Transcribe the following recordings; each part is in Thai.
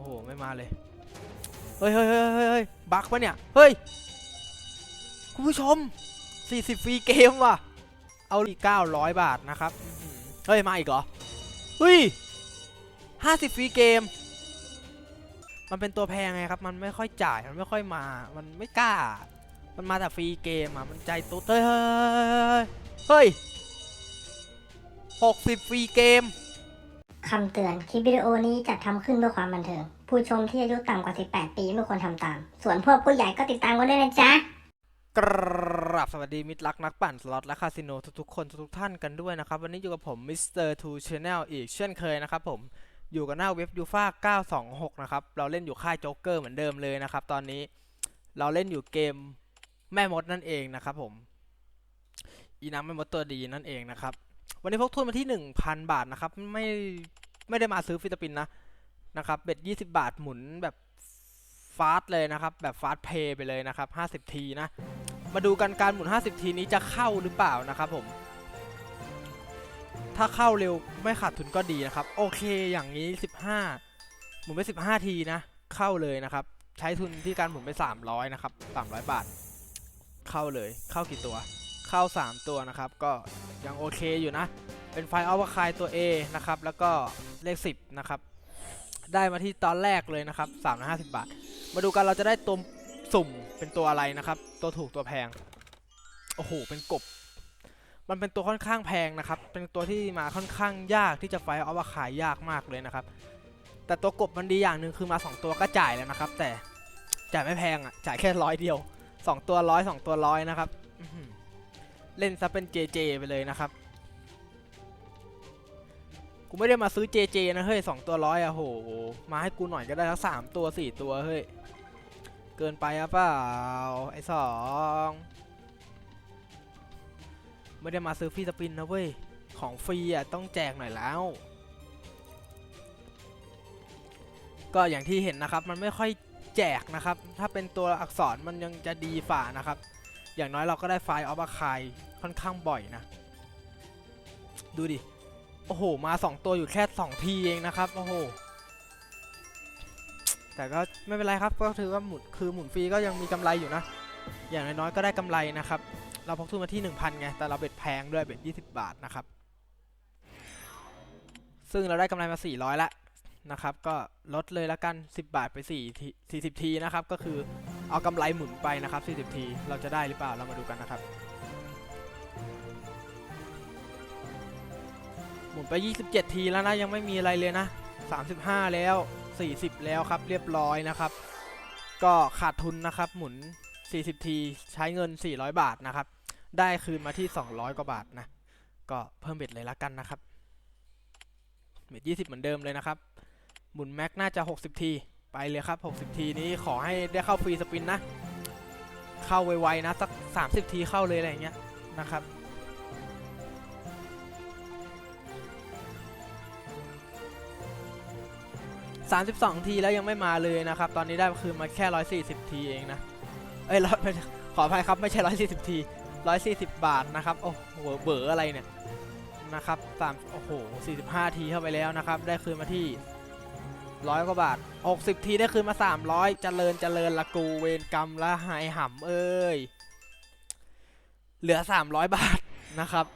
อ้โห ไม่มาเลยเฮ้ยเฮ้ยเฮ้ยเฮ้ยเฮ้ยบักปะเนี่ย เฮ้ย คุณผู้ชม 40 ฟรีเกมว่ะ เอาอีก900 บาทนะครับอื้อหือเฮ้ย มาอีกเหรอ เฮ้ย 50 ฟรีเกม มันเป็นตัวแพงไงครับ มันไม่ค่อยจ่าย มันไม่ค่อยมา มันไม่กล้า มันมาแต่ฟรีเกมอะ มันใจตุ๊ดเฮ้ย เฮ้ยเฮ้ยหกสิบฟรีเกม คำเตือน คลิปวิดีโอนี้จัดทำขึ้นเพื่อความบันเทิง ผู้ชมที่อายุต่ำกว่า 18 ปีไม่ควรทำตาม ส่วนพวกผู้ใหญ่ก็ติดตามกันด้วยนะจ๊ะ กราบสวัสดีมิตรรักนักปั่นสล็อตและคาสิโนทุกๆคนทุกๆท่านกันด้วยนะครับ วันนี้อยู่กับผมมิสเตอร์ทูชแนลอีกเช่นเคยนะครับผมอยู่กับหน้าเว็บยูฟ่า926 นะครับ เราเล่นอยู่ค่ายโจ๊กเกอร์เหมือนเดิมเลยนะครับ ตอนนี้เราเล่นอยู่เกมแม่มดนั่นเองนะครับผม อีน้ำแม่มดตัวดีนั่นเองนะครับ วันนี้พกทุนมาที่1,000บาทนะครับ ไม่ไม่ได้มาซื้อฟิลิปปินส์นะนะครับเบ็ด20บาทหมุนแบบฟาสต์เลยนะครับ แบบฟาสต์เพย์ไปเลยนะครับ50ทีนะ มาดูกันการหมุน50ทีนี้จะเข้าหรือเปล่านะครับผม ถ้าเข้าเร็วไม่ขาดทุนก็ดีนะครับ โอเคอย่างนี้15หมุนไป15ทีนะ เข้าเลยนะครับ ใช้ทุนที่การหมุนไป300นะครับ300บาท เข้าเลยเข้ากี่ตัว เข้า3ตัวนะครับ ก็ ยังโอเคอยู่นะ เป็นไฟอัลวาคายตัว A นะครับ แล้วก็เลข 10 นะครับ ได้มาที่ตอนแรกเลยนะครับ350 บาท มาดูกันเราจะได้ตัวสุ่มเป็นตัวอะไรนะครับ ตัวถูกตัวแพง โอ้โห เป็นกบ มันเป็นตัวค่อนข้างแพงนะครับ เป็นตัวที่มาค่อนข้างยากที่จะไฟเอาว่าขายยากมากเลยนะครับ แต่ตัวกบมันดีอย่างหนึ่งคือมา 2 ตัวก็จ่ายแล้วนะครับ แต่จ่ายไม่แพงอะ จ่ายแค่ร้อยเดียว 2 ตัวร้อยสองตัวร้อยนะครับ เล่นซะเป็น JJ ไปเลยนะครับ กูไม่ได้มาซื้อ JJ นะเฮ้ยสองตัวร้อยอะโห มาให้กูหน่อยก็ได้ทั้งสามตัวสี่ตัวเฮ้ย เกินไปอะเปล่าไอ้สองไม่ได้มาซื้อฟรีสปินนะเว้ย ของฟรีอะต้องแจกหน่อยแล้ว ก็อย่างที่เห็นนะครับมันไม่ค่อยแจกนะครับ ถ้าเป็นตัวอักษรมันยังจะดีฝ่านะครับ อย่างน้อยเราก็ได้ไฟล์ออฟอาคายค่อนข้างบ่อยนะ ดูดิ โอ้โห มา 2 ตัวอยู่แค่ 2 ทีเองนะครับ โอ้โห แต่ก็ไม่เป็นไรครับ ก็ถือว่าหมุนคือหมุนฟรีก็ยังมีกำไรอยู่นะ อย่างน้อยๆก็ได้กำไรนะครับ เราพกทุนมาที่ 1,000ไง แต่เราเบ็ดแพงด้วยเบ็ด20 บาทนะครับ ซึ่งเราได้กำไรมา 400ละนะครับ ก็ลดเลยละกัน 10 บาทไป4ที40 ทีนะครับ ก็คือ เอากำไรหมุนไปนะครับ40ที เราจะได้หรือเปล่าเรามาดูกันนะครับ หมุนไป 27 ทีแล้วนะยังไม่มีอะไรเลยนะ 35 แล้ว 40 แล้วครับเรียบร้อยนะครับ ก็ขาดทุนนะครับหมุน 40 ทีใช้เงิน 400 บาทนะครับ ได้คืนมาที่ 200 กว่าบาทนะ ก็เพิ่มเบ็ดเลยละกันนะครับเบ็ด20 เหมือนเดิมเลยนะครับ หมุนแม็กน่าจะ 60 ที ไปเลยครับ 60 ทีนี้ขอให้ได้เข้าฟรีสปินนะ เข้าไวๆนะ สัก 30 ทีเข้าเลยอะไรเงี้ยนะครับ32ทีแล้วยังไม่มาเลยนะครับ ตอนนี้ได้คืนมาแค่140ทีเองนะ เอ้ยร้อยไม่ใช่ขออภัยครับไม่ใช่140ที140บาทนะครับ โอ้โหเบอร์อะไรเนี่ยนะครับสามโอ้โห45ทีเข้าไปแล้วนะครับ ได้คืนมาที่ ร้อยกว่าบาท 60 ทีได้คืนมา 300 เจริญเจริญละกูเวรกรรมละหายห่ำเอ้ย เหลือ 300 บาทนะครับ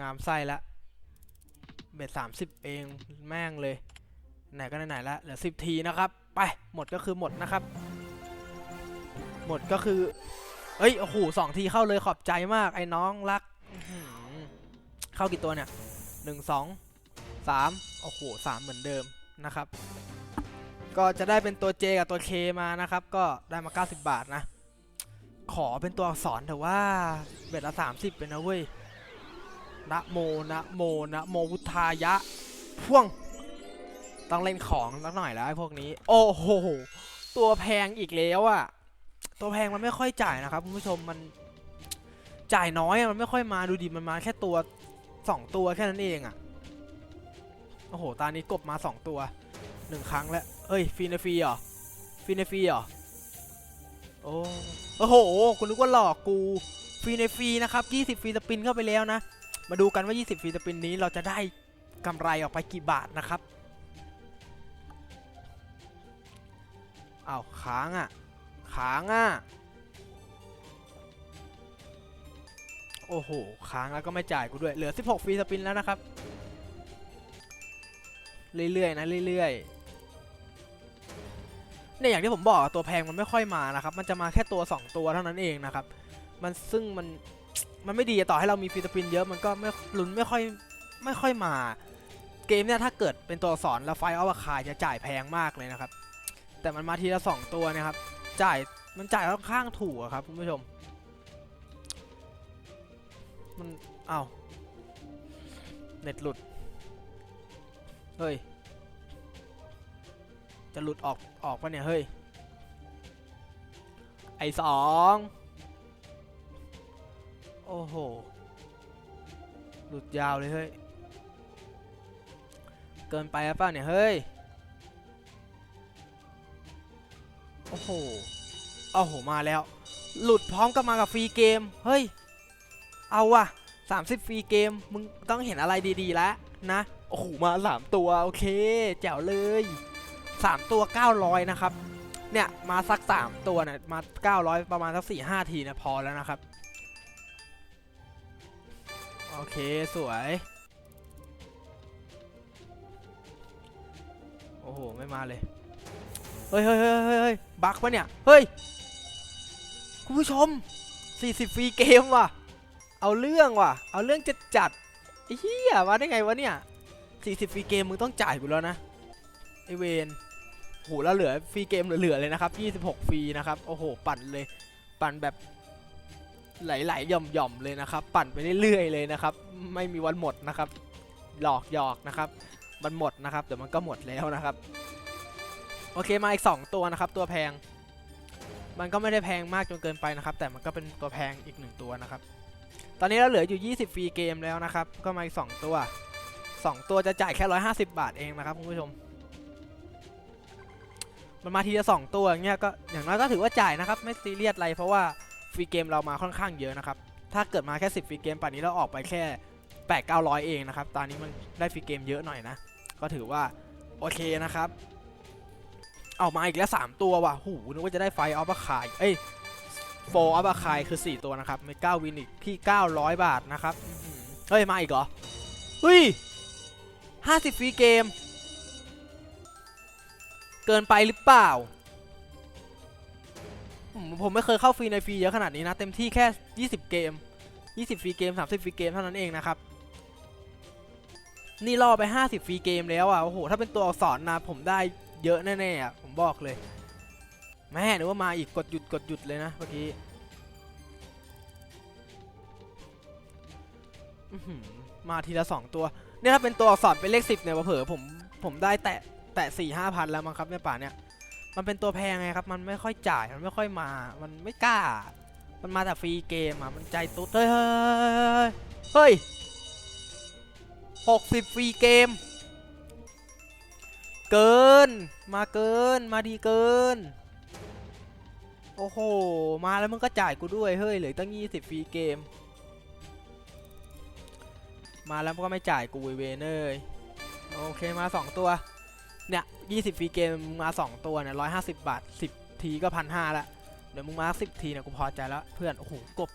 งามไส้ละ เบ็ด30 เองแม่งเลย ไหนก็ไหนล้วเหลือสิบทีนะครับ ไป หมดก็คือหมดนะครับ หมดก็คือ เอ้ย โอ้โหสองทีเข้าเลยขอบใจมากไอ้น้องรัก เข้ากี่ตัวเนี่ยหนึ่งสองสามโอ้โหสามเหมือนเดิม นะครับ ก็จะได้เป็นตัว J กับตัว K มานะครับ ก็ได้มา 90 บาทนะ ขอเป็นตัวอักษรแต่ว่าเบ็ดละ 30 เป็นนะเว้ยนะโมนะโมนะโมพุทายะ พ่วง ต้องเล่นของสักหน่อยแล้วไอ้พวกนี้ โอ้โห ตัวแพงอีกแล้วอะตัวแพงมันไม่ค่อยจ่ายนะครับคุณผู้ชมมันจ่ายน้อยมันไม่ค่อยมาดูดิมันมาแค่ตัวสองตัวแค่นั้นเองอะ โอ้โห ตานี้กบมาสองตัวหนึ่งครั้งแล้ว เอ้ยฟีนฟีเหรอฟีนฟีเหรอ โอ้โอ้โห คุณนึกว่าหลอกกูฟีนฟีนะครับ 20ฟีสปินเข้าไปแล้วนะ มาดูกันว่า 20ฟีสปินนี้เราจะได้กำไรออกไปกี่บาทนะครับอ้าวค้างอะค้างอะโอ้โห ค้างแล้วก็ไม่จ่ายกูด้วย เหลือ 16ฟรีสปินแล้วนะครับ เรื่อยๆนะเรื่อยๆเนี่ยอย่างที่ผมบอกตัวแพงมันไม่ค่อยมานะครับมันจะมาแค่ตัว 2 ตัวเท่านั้นเองนะครับมันซึ่งมันมันไม่ดีต่อให้เรามีฟรีสปินเยอะมันก็ไม่ลุ้นไม่ค่อยไม่ค่อยมา เกมเนี่ยถ้าเกิดเป็นตัวสอนแล้วไฟออฟคายจะจ่ายแพงมากเลยนะครับ แต่มันมาทีละสองตัวนะครับ จ่ายมันจ่ายค่อนข้างถูกครับคุณผู้ชม มันอ้าวเน็ตหลุด เฮ้ย จะหลุดออกออกปะเนี่ย เฮ้ย ไอสอง โอ้โห หลุดยาวเลยเฮ้ย เกินไปหรือเปล่าเนี่ย เฮ้ย โอ้โห โอ้โห มาแล้ว หลุดพร้อมกับมากับฟรีเกม เฮ้ย เอาว่ะ30 ฟรีเกม มึงต้องเห็นอะไรดี ๆ แล้วนะ โอ้โหมา3ตัวโอเค แจ๋วเลย3ตัว900นะครับ เนี่ยมาสัก3ตัวเนี่ยมา900ประมาณสัก4-5ทีเนี่ยพอแล้วนะครับ โอเคสวย โอ้โห ไม่มาเลยเฮ้ยเฮ้ยเฮ้ยเฮ้ยเฮ้ยบักปะเนี่ย เฮ้ย คุณผู้ชม 40 ฟรีเกมว่ะ เอาเรื่องว่ะ เอาเรื่องจะจัดไอ้เหี้ยมาได้ไงวะเนี่ย 40ฟรีเกมมึงต้องจ่ายกูแล้วนะไอเวนโหแล้วเหลือฟรีเกมเหลือๆเลยนะครับ26ฟรีนะครับโอ้โหปั่นเลยปั่นแบบไหลๆหย่อมๆเลยนะครับ ปั่นไปเรื่อยๆเลยนะครับ ไม่มีวันหมดนะครับ หลอกหยอกนะครับ มันหมดนะครับเดี๋ยวมันก็หมดแล้วนะครับ โอเคมาอีก 2 ตัวนะครับ ตัวแพง มันก็ไม่ได้แพงมากจนเกินไปนะครับ แต่มันก็เป็นตัวแพงอีกหนึ่งตัวนะครับ ตอนนี้เราเหลืออยู่ 20 ฟรีเกมแล้วนะครับ ก็มาอีก 2 ตัว 2 ตัวจะจ่ายแค่ 150 บาทเองนะครับคุณผู้ชม มันมาทีละ2ตัวอย่างเงี้ยก็อย่างน้อยก็ถือว่าจ่ายนะครับ ไม่ซีเรียสอะไรเพราะว่าฟรีเกมเรามาค่อนข้างเยอะนะครับ ถ้าเกิดมาแค่ 10ฟรีเกมป่านนี้เราออกไปแค่ 8 900 เองนะครับ ตอนนี้มันได้ฟรีเกมเยอะหน่อยนะ ก็ถือว่าโอเคนะครับเอามาอีกแล้ว 3 ตัวว่ะหูนึกว่าจะได้ไฟออฟคายเอ้ยโฟออฟคายคือ 4 ตัวนะครับไม่9วินอีกที่ 900 บาทนะครับเฮ้ย มาอีกเหรอ เฮ้ย 50ฟรีเกม เกินไปหรือเปล่า ผมไม่เคยเข้าฟรีในฟรีเยอะขนาดนี้นะ เต็มที่แค่ 20 เกม 20ฟรีเกม 30ฟรีเกมเท่านั้นเองนะครับ นี่ล่อไป 50ฟรีเกมแล้วอะ โอ้โห ถ้าเป็นตัวอักษรนะ ผมได้เยอะแน่ๆอะ ผมบอกเลย แม่นึกว่ามาอีกกดหยุดกดหยุดเลยนะเมื่อกี้มาทีละ2ตัว เนี่ยถ้าเป็นตัวอักษรเป็นเลข10เนี่ยเผลอผมผมได้แตะแตะสี่ห้าพันแล้วมั้งครับในป่าเนี่ยมันเป็นตัวแพงไงครับ มันไม่ค่อยจ่ายมันไม่ค่อยมา มันไม่กล้า มันมาแต่ฟรีเกมอะมันใจตุ๊ดเฮ้ยเฮ้ยเฮ้ยหกสิบฟรีเกม เกินมาเกินมาดีเกิน โอ้โห มาแล้วมึงก็จ่ายกูด้วยเฮ้ยเหลือตั้ง20ฟรีเกม มาแล้วก็ไม่จ่ายกูเวเนเลยโอเคมา 2 ตัว เนี่ย20ฟรีเกมมา 2 ตัวเนี่ย150บาท10ทีก็พันห้าละเดี๋ยวมึงมาสิบทีเนี่ยกูพอใจแล้วเพื่อน โอ้โหกบ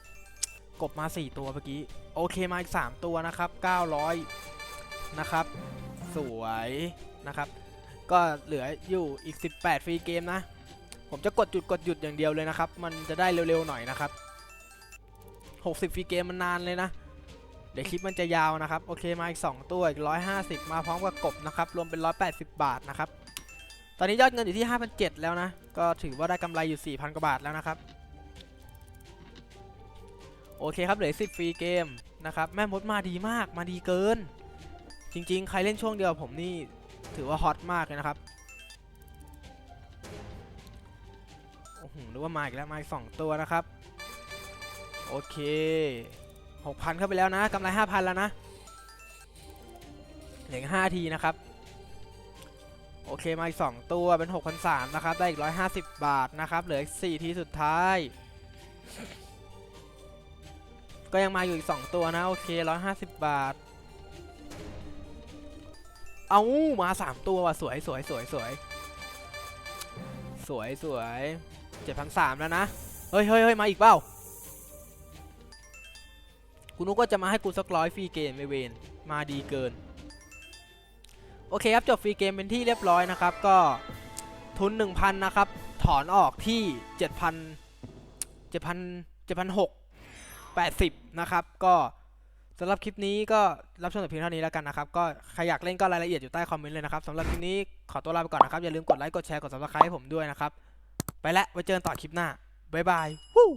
กบมา 4 ตัวเมื่อกี้ โอเคมาอีก 3 ตัวนะครับ 900 นะครับ สวยนะครับ ก็เหลืออยู่อีก 18 ฟรีเกมนะ ผมจะกดจุดกดหยุดอย่างเดียวเลยนะครับ มันจะได้เร็วๆหน่อยนะครับ 60 ฟรีเกมมันนานเลยนะ เดี๋ยวคลิปมันจะยาวนะครับ โอเคมาอีก 2 ตัวอีก 150 มาพร้อมกับกบนะครับ รวมเป็น 180 บาทนะครับ ตอนนี้ยอดเงินอยู่ที่ 5,700 แล้วนะ ก็ถือว่าได้กำไรอยู่ 4,000 กว่าบาทแล้วนะครับ โอเคครับเหลือ 10 ฟรีเกมนะครับ แม่มดมาดีมาก มาดีเกิน จริงๆ ใครเล่นช่วงเดียวผมนี่ถือว่าฮอตมากเลยนะครับโอ้โหหรือว่ามาอีกแล้วมาอีก2ตัวนะครับ โอเค 6,000 เข้าไปแล้วนะกำไร 5,000 แล้วนะเหลือ5ทีนะครับ โอเค มาอีก 2 ตัวเป็น 6,300 นะครับ ได้อีก 150 บาทนะครับ เหลืออีก 4 ทีสุดท้าย ก็ยังมาอยู่อีก 2 ตัวนะ โอเค 150 บาท เอามา 3 ตัวว่ะสวยสวยสวยสวยสวยสวยเจ็ดพันสามแล้วนะ เฮ้ยเฮ้ยเฮ้ยมาอีกเปล่า กูนึกว่าจะมาให้กูสักร้อยฟรีเกมเวนมาดีเกิน โอเคครับจบฟรีเกมเป็นที่เรียบร้อยนะครับก็ทุน 1,000 นะครับ ถอนออกที่ 7,000 7,000 7,680 นะครับก็สำหรับคลิปนี้ก็รับชมแต่เพียงเท่านี้แล้วกันนะครับ ก็ใครอยากเล่นก็รายละเอียดอยู่ใต้คอมเมนต์เลยนะครับสำหรับคลิปนี้ขอตัวลาไปก่อนนะครับ อย่าลืมกดไลค์กดแชร์กด subscribe ให้ผมด้วยนะครับ ไปแล้วไว้เจอกันต่อคลิปหน้าบ๊ายบายวู้